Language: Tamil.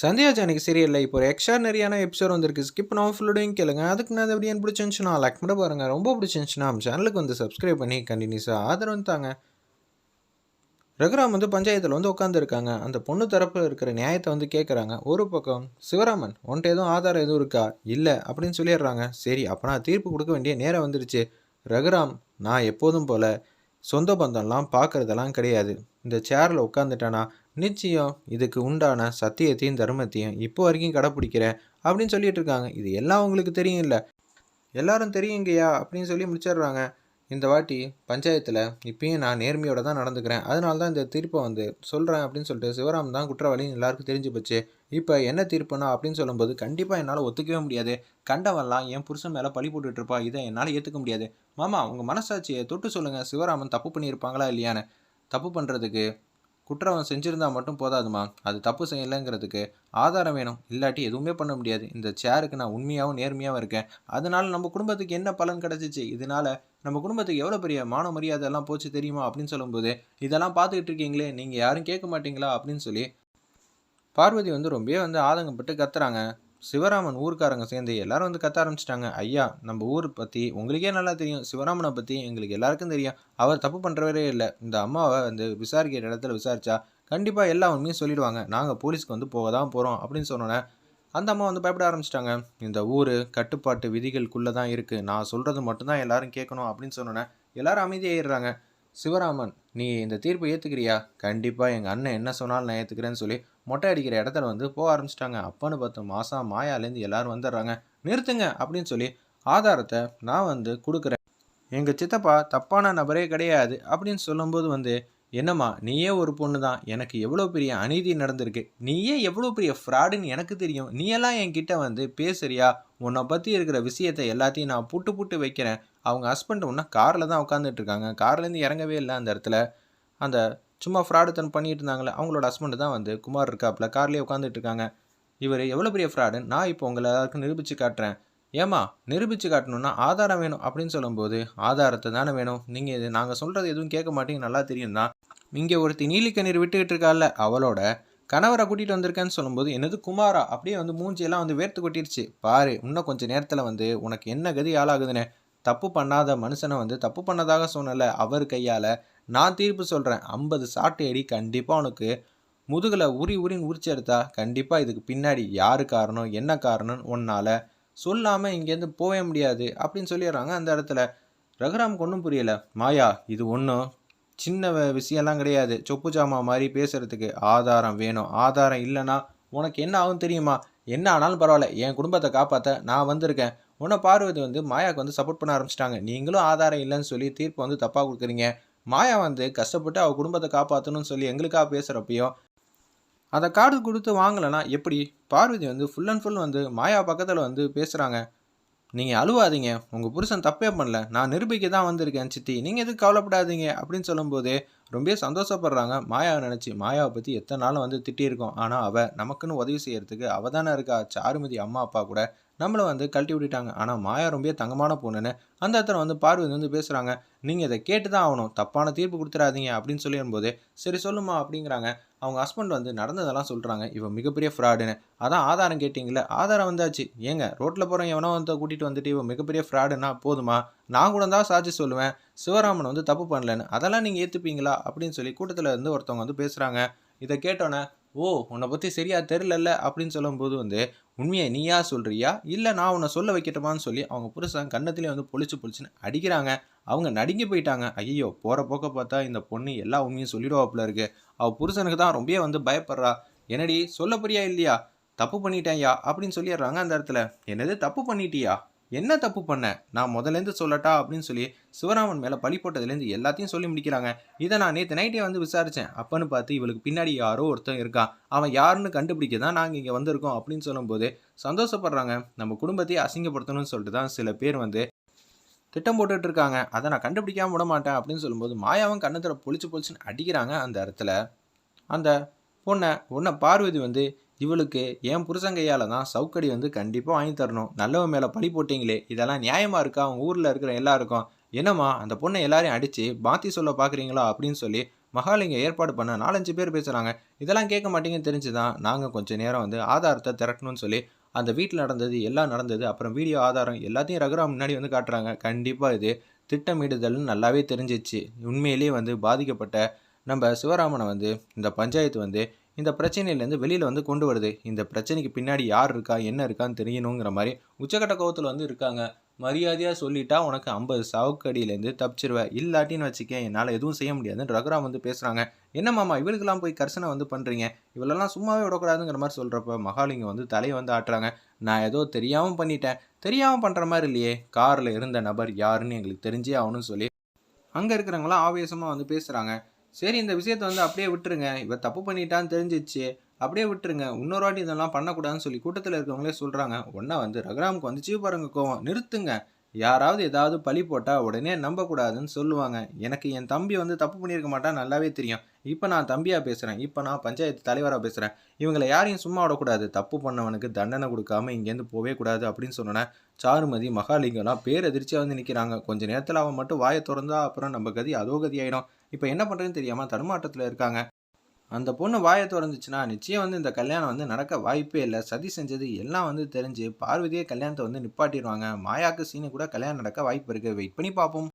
சந்தியா ஜானிக்கு சீரியலில் இப்போ ஒரு எக்ஸ்ட்ரானரியான எபிசோட் வந்திருக்கு. ஸ்கிப் பண்ணாமல் ஃபுல்லோடையும் கேளுங்க. அதுக்கு நான் எப்படி எனக்கு பிடிச்சிருந்துச்சுன்னா லைக் பண்ண பாருங்கள் ரொம்ப பிடிச்சிருந்துச்சுன்னா நம்ம சேனலுக்கு வந்து சப்ஸ்கிரைப் பண்ணி கண்டினியூஸாக ஆதரவு தாங்க. ரகுராம் வந்து பஞ்சாயத்தில் வந்து உட்காந்துருக்காங்க அந்த பொண்ணு தரப்பில் இருக்கிற நியாயத்தை வந்து கேட்குறாங்க ஒரு பக்கம் சிவராமன் உன்ட்ட எதுவும் ஆதாரம் எதுவும் இருக்கா? இல்லை அப்படின்னு சொல்லிடுறாங்க. சரி அப்போ நான் தீர்ப்பு கொடுக்க வேண்டிய நேரம் வந்துடுச்சு ரகுராம் நான் எப்போதும் போல் சொந்த பந்தம்லாம் பார்க்குறதெல்லாம் கிடையாது. இந்த சேரில் உட்காந்துட்டானா நிச்சயம் இதுக்கு உண்டான சத்தியத்தையும் தர்மத்தையும் இப்போ வரைக்கும் கடைப்பிடிக்கிறேன் அப்படின்னு சொல்லிட்டு இருக்காங்க. இது எல்லாம் உங்களுக்கு தெரியும் இல்லை எல்லாரும் தெரியுங்கய்யா அப்படின்னு சொல்லி முடிச்சிடுறாங்க. இந்த வாட்டி பஞ்சாயத்தில் இப்பயும் நான் நேர்மையோடு தான் நடந்துக்கிறேன். அதனால தான் இந்த தீர்ப்பை வந்து சொல்கிறேன் அப்படின்னு சொல்லிட்டு சிவராம் தான் குற்றவாளின்னு எல்லாருக்கும் தெரிஞ்சு போச்சு. இப்போ என்ன தீர்ப்புனா அப்படின்னு சொல்லும்போது கண்டிப்பாக என்னால் ஒத்துக்கவே முடியாது. கண்டவன்லாம் என் புருஷன் மேலே பழி போட்டுட்டு இருப்பா. இதை என்னால் ஏற்றுக்க முடியாது. மாமா உங்கள் மனசாட்சியை தொட்டு சொல்லுங்கள் சிவராமன் தப்பு பண்ணியிருப்பாங்களா இல்லையான்னு. தப்பு பண்ணுறதுக்கு குற்றம் செஞ்சுருந்தால் மட்டும் போதாதுமா. அது தப்பு செய்யலைங்கிறதுக்கு ஆதாரம் வேணும். இல்லாட்டி எதுவுமே பண்ண முடியாது. இந்த சேருக்கு நான் உண்மையாகவும் நேர்மையாகவும் இருக்கேன். அதனால் நம்ம குடும்பத்துக்கு என்ன பலன் கிடச்சிச்சு? இதனால நம்ம குடும்பத்துக்கு எவ்வளோ பெரிய மான மரியாதை எல்லாம் போச்சு தெரியுமா? அப்படின்னு சொல்லும்போது இதெல்லாம் பார்த்துக்கிட்டு இருக்கீங்களே. நீங்கள் யாரும் கேட்க மாட்டீங்களா? அப்படின்னு சொல்லி பார்வதி வந்து ரொம்பவே வந்து ஆதங்கப்பட்டு கத்துறாங்க. சிவராமன் ஊருக்காரங்க சேர்ந்து எல்லாரும் வந்து கத்த ஆரம்பிச்சிட்டாங்க. ஐயா நம்ம ஊர் பற்றி உங்களுக்கே நல்லா தெரியும். சிவராமனை பற்றி எங்களுக்கு எல்லாருக்கும் தெரியும். அவர் தப்பு பண்ணுறவரே இல்லை. இந்த அம்மாவை வந்து விசாரிக்கிற இடத்துல விசாரிச்சா கண்டிப்பாக எல்லா உண்மையும் சொல்லிடுவாங்க. நாங்கள் போலீஸ்க்கு வந்து போக தான் போகிறோம் அப்படின்னு சொன்னோன்னே அந்த அம்மா வந்து பயப்பட ஆரம்பிச்சிட்டாங்க. இந்த ஊர் கட்டுப்பாட்டு விதிகளுக்குள்ளே தான் இருக்குது நான் சொல்கிறது மட்டும்தான் எல்லாரும் கேட்கணும் அப்படின்னு சொன்னோன்னே எல்லாரும் அமைதியாகிடுறாங்க சிவராமன் நீ இந்த தீர்ப்பை ஏற்றுக்கிறியா கண்டிப்பாக எங்கள் அண்ணன் என்ன சொன்னாலும் நான் ஏற்றுக்கிறேன்னு சொல்லி மொட்டை அடிக்கிற இடத்துல வந்து போக ஆரம்பிச்சிட்டாங்க. அப்பன்னு பார்த்து மாதம் மாயாலேருந்து எல்லாரும் வந்துடுறாங்க. நிறுத்துங்க அப்படின்னு சொல்லி ஆதாரத்தை நான் வந்து கொடுக்குறேன். எங்கள் சித்தப்பா தப்பான நபரே கிடையாது அப்படின்னு சொல்லும்போது வந்து என்னம்மா நீயே ஒரு பொண்ணு தான் எனக்கு எவ்வளோ பெரிய அநீதி நடந்திருக்கு. நீயே எவ்வளோ பெரிய ஃப்ராடுன்னு எனக்கு தெரியும். நீ எல்லாம் என்கிட்ட வந்து பேசுறியா? உன்னை பற்றி இருக்கிற விஷயத்தை எல்லாத்தையும் நான் புட்டு புட்டு வைக்கிறேன். அவங்க ஹஸ்பண்ட் ஒன்றா காரில் தான் உட்காந்துட்டு இருக்காங்க. கார்லேருந்து இறங்கவே இல்லை அந்த இடத்துல. அந்த சும்மா ஃப்ராடுத்தன் பண்ணிட்டு இருந்தாங்களே அவங்களோட ஹஸ்பண்ட் தான் வந்து குமார் இருக்காப்புல கார்லேயே உட்காந்துட்டு இருக்காங்க இவர் எவ்வளோ பெரிய ஃப்ராடு நான் இப்போ உங்களை எல்லாருக்கும் நிரூபித்து காட்டுறேன். ஏமா நிரூபித்து காட்டணும்னா ஆதாரம் வேணும் அப்படின்னு சொல்லும்போது ஆதாரத்தை தானே வேணும்? நீங்கள் இது நாங்கள் சொல்கிறது எதுவும் கேட்க மாட்டீங்க நல்லா தெரியும் தான் இங்கே ஒருத்தி நீலிக்கண்ணீர் விட்டுக்கிட்டு இருக்கால அவளோட கணவரை கூட்டிகிட்டு வந்திருக்கேன்னு சொல்லும்போது என்னது குமாரா? அப்படியே வந்து மூஞ்சியெல்லாம் வந்து வேர்த்து கொட்டிடுச்சு பாரு இன்னும் கொஞ்சம் நேரத்தில் வந்து உனக்கு என்ன கதி ஆளாகுதுன்னு தப்பு பண்ணாத மனுஷனை வந்து தப்பு பண்ணதாக சொன்னல அவர் கையால். நான் தீர்ப்பு சொல்கிறேன் ஐம்பது சாட்டை அடி கண்டிப்பாக உனக்கு முதுகில் உரி உரின்னு உரிச்சு எடுத்தா கண்டிப்பாக இதுக்கு பின்னாடி யார் காரணம் என்ன காரணம்னு உன்னால் சொல்லாமல் இங்கேருந்து போகவே முடியாது அப்படின்னு சொல்லிடுறாங்க. அந்த இடத்துல ரகுராமுக்கு ஒன்றும் புரியல. மாயா இது ஒன்றும் சின்ன விஷயம்லாம் கிடையாது. சொப்பு ஜாமா மாதிரி பேசுகிறதுக்கு ஆதாரம் வேணும். ஆதாரம் இல்லைன்னா உனக்கு என்ன ஆகும் தெரியுமா? என்ன ஆனாலும் பரவாயில்ல. என் குடும்பத்தை காப்பாற்ற நான் வந்திருக்கேன். உன்னை பார்வதி வந்து மாயாவுக்கு வந்து சப்போர்ட் பண்ண ஆரம்பிச்சிட்டாங்க. நீங்களும் ஆதாரம் இல்லைன்னு சொல்லி தீர்ப்பு வந்து தப்பாக கொடுக்குறீங்க. மாயா வந்து கஷ்டப்பட்டு அவள் குடும்பத்தை காப்பாற்றணும்னு சொல்லி எங்களுக்காக பேசுகிறப்பையும் அதை கார்டு கொடுத்து வாங்கலைன்னா எப்படி? பார்வதி வந்து ஃபுல் அண்ட் ஃபுல் வந்து மாயா பக்கத்தில் வந்து பேசுகிறாங்க நீங்கள் அழுவாதீங்க. உங்கள் புருஷன் தப்பே பண்ணல. நான் நிரூபிக்க தான் வந்திருக்கேன் சித்தி. நீங்கள் எதுக்கு கவலைப்படாதீங்க அப்படின்னு சொல்லும்போது ரொம்ப சந்தோஷப்படுறாங்க. மாயாவை நினச்சி மாயாவை பற்றி எத்தனை நாளும் வந்து திட்டியிருக்கோம். ஆனால் அவள் நமக்குன்னு உதவி செய்கிறதுக்கு அவள் தானே இருக்கா. சாருமதி அம்மா அப்பா கூட நம்மளை வந்து கழட்டி விட்டுட்டாங்க. ஆனால் மாயா ரொம்ப தங்கமான பொண்ணுன்னு அந்த இடத்துல வந்து பார்வதி வந்து பேசுகிறாங்க நீங்கள் இதை கேட்டு தான் ஆகணும். தப்பான தீர்ப்பு கொடுத்துடாதீங்க. அப்படின்னு சொல்லிடும்போது சரி சொல்லுமா அப்படிங்கிறாங்க. அவங்க ஹஸ்பண்ட் வந்து நடந்ததெல்லாம் சொல்கிறாங்க இவன் மிகப்பெரிய ஃப்ராடுன்னு. அதான் ஆதாரம் கேட்டிங்களே ஆதாரம் வந்தாச்சு. ஏங்க ரோட்டில் போகிறவங்க எவனோ வந்து கூட்டிகிட்டு வந்துட்டு இவன் மிகப்பெரிய ஃப்ராடுன்னா போதுமா? நான் கூட தான் சாட்சி சொல்லுவேன். சிவராமன் வந்து தப்பு பண்ணலன்னு. அதெல்லாம் நீங்கள் ஏற்றுப்பீங்களா அப்படின்னு சொல்லி கூட்டத்தில் இருந்து ஒருத்தவங்க வந்து பேசுகிறாங்க இதை கேட்டோன்னே ஓ உன்னை பற்றி சரியாக தெரிலல்ல அப்படின்னு சொல்லும்போது வந்து உண்மையை நீயா சொல்கிறியா இல்லை நான் உன்னை சொல்ல வைக்கட்டுமான்னு சொல்லி அவங்க புருஷன் கன்னத்திலே வந்து பொழிச்சு பொழிச்சுன்னு அடிக்கிறாங்க. அவங்க நடுங்கி போயிட்டாங்க. ஐயோ போகிற போக்க பார்த்தா இந்த பொண்ணு எல்லா உண்மையும் சொல்லிடுவாப்புல இருக்கு. அவள் புருஷனுக்கு தான் ரொம்பவே வந்து பயப்படுறா. என்னடி சொல்ல போறியா இல்லையா? தப்பு பண்ணிட்டேன்யா? அப்படின்னு சொல்லிடுறாங்க அந்த இடத்துல. என்னது தப்பு பண்ணிட்டியா? என்ன தப்பு பண்ண? நான் முதல்லேருந்து சொல்லட்டா? அப்படின்னு சொல்லி சிவராமன் மேலே பழி போட்டதுலேருந்து எல்லாத்தையும் சொல்லி முடிக்கிறாங்க. இதை நான் நேற்று நைட்டே வந்து விசாரித்தேன் அப்பன்னு பார்த்து இவளுக்கு பின்னாடி யாரோ ஒருத்தன் இருக்கான். அவன் யாருன்னு கண்டுபிடிக்க தான் நாங்கள் இங்கே வந்திருக்கோம் அப்படின்னு சொல்லும்போது சந்தோஷப்படுறாங்க. நம்ம குடும்பத்தையே அசிங்கப்படுத்தணும்னு சொல்லிட்டு தான் சில பேர் வந்து திட்டம் போட்டுட்டு இருக்காங்க. அதை நான் கண்டுபிடிக்காம விட மாட்டேன் அப்படின்னு சொல்லும்போது மாயாவும் கண்ணத்தில் பொழிச்சு பொழிச்சுன்னு அடிக்கிறாங்க அந்த இடத்துல. அந்த பொண்ணை உன்னை பார்வதி வந்து இவளுக்கு என் புருஷன் கையால் தான் சவுக்கடி வந்து கண்டிப்பாக வாங்கி தரணும். நல்லவன் மேலே பழி போட்டிங்களே இதெல்லாம் நியாயமாக இருக்கா? அவங்க ஊரில் இருக்கிற எல்லாருக்கும். என்னம்மா அந்த பொண்ணை எல்லாரையும் அடித்து பாத்தி சொல்ல பார்க்குறீங்களா அப்படின்னு சொல்லி மகாலிங்கம் ஏற்பாடு பண்ண நாலஞ்சு பேர் பேசுகிறாங்க இதெல்லாம் கேட்க மாட்டீங்கன்னு தெரிஞ்சு தான் நாங்கள் கொஞ்சம் நேரம் வந்து ஆதாரத்தை திரட்டணும்னு சொல்லி அந்த வீட்டில் நடந்தது எல்லாம் நடந்தது அப்புறம் வீடியோ ஆதாரம் எல்லாத்தையும் ரகுராம் முன்னாடி வந்து காட்டுறாங்க. கண்டிப்பாக இது திட்டமிடுதல்னு நல்லாவே தெரிஞ்சிச்சு. உண்மையிலேயே வந்து பாதிக்கப்பட்ட நம்ம சிவராமனை வந்து இந்த பஞ்சாயத்து வந்து இந்த பிரச்சனையிலேருந்து வெளியில் வந்து கொண்டு வருது. இந்த பிரச்சனைக்கு பின்னாடி யார் இருக்கா என்ன இருக்கான்னு தெரியணுங்கிற மாதிரி உச்சக்கட்ட கோவத்தில் வந்து இருக்காங்க. மரியாதையாக சொல்லிட்டா உனக்கு ஐம்பது சாவுக்கடியிலேருந்து தப்பிச்சிருவேன் இல்லாட்டின்னு வச்சுக்க என்னால் எதுவும் செய்ய முடியாதுன்னு ரகுராம் வந்து பேசுகிறாங்க என்ன மாமா இவளுக்கெல்லாம் போய் கர்சனை வந்து பண்ணுறீங்க இவளெல்லாம் சும்மாவே விடக்கூடாதுங்கிற மாதிரி சொல்கிறப்ப மகாலிங்கம் வந்து தலையை வந்து ஆட்டுறாங்க. நான் ஏதோ தெரியாமல் பண்ணிட்டேன். தெரியாமல் பண்ணுற மாதிரி இல்லையே. காரில் இருந்த நபர் யாருன்னு எங்களுக்கு தெரிஞ்சே ஆகணும்னு சொல்லி அங்கே இருக்கிறவங்களாம் ஆவேசமாக வந்து பேசுகிறாங்க சரி இந்த விஷயத்தை வந்து அப்படியே விட்டுருங்க. இவ தப்பு பண்ணிட்டான்னு தெரிஞ்சிச்சு. அப்படியே விட்டுருங்க. இன்னொரு வாட்டி இதெல்லாம் பண்ணக்கூடாதுன்னு சொல்லி கூட்டத்தில் இருக்கவங்களே சொல்கிறாங்க ஒன்றா வந்து ரகுராமுக்கு வந்துச்சு பாருங்க கோவம். நிறுத்துங்க. யாராவது ஏதாவது பழி போட்டால் உடனே நம்பக்கூடாதுன்னு சொல்லுவாங்க. எனக்கு என் தம்பி வந்து தப்பு பண்ணியிருக்க மாட்டான் நல்லாவே தெரியும். இப்போ நான் தம்பியாக பேசுகிறேன் இப்போ நான் பஞ்சாயத்து தலைவராக பேசுகிறேன் இவங்களை யாரையும் சும்மா விடக்கூடாது. தப்பு பண்ணவனுக்கு தண்டனை கொடுக்காம இங்கேருந்து போவே கூடாது அப்படின்னு சொன்னோன்னே சாருமதி மகாலிங்கம்லாம் பேரெதிர்ச்சியாக வந்து நிற்கிறாங்க கொஞ்ச நேரத்தில் அவன் மட்டும் வாயை திறந்தா அப்புறம் நம்ம கதி அதோ கதி ஆகிடும் இப்போ என்ன பண்ணுறதுன்னு தெரியாமல் தடுமாட்டத்தில் இருக்காங்க. அந்த பொண்ணு வாயை திறந்துச்சுன்னா நிச்சயம் வந்து இந்த கல்யாணம் வந்து நடக்க வாய்ப்பே இல்லை. சதி செஞ்சது எல்லாம் வந்து தெரிஞ்சு பார்வதியே கல்யாணத்தை வந்து நிப்பாட்டிடுவாங்க. மாயாக்கு சீனு கூட கல்யாணம் நடக்க வாய்ப்பு இருக்குது வெயிட் பண்ணி பார்ப்போம்.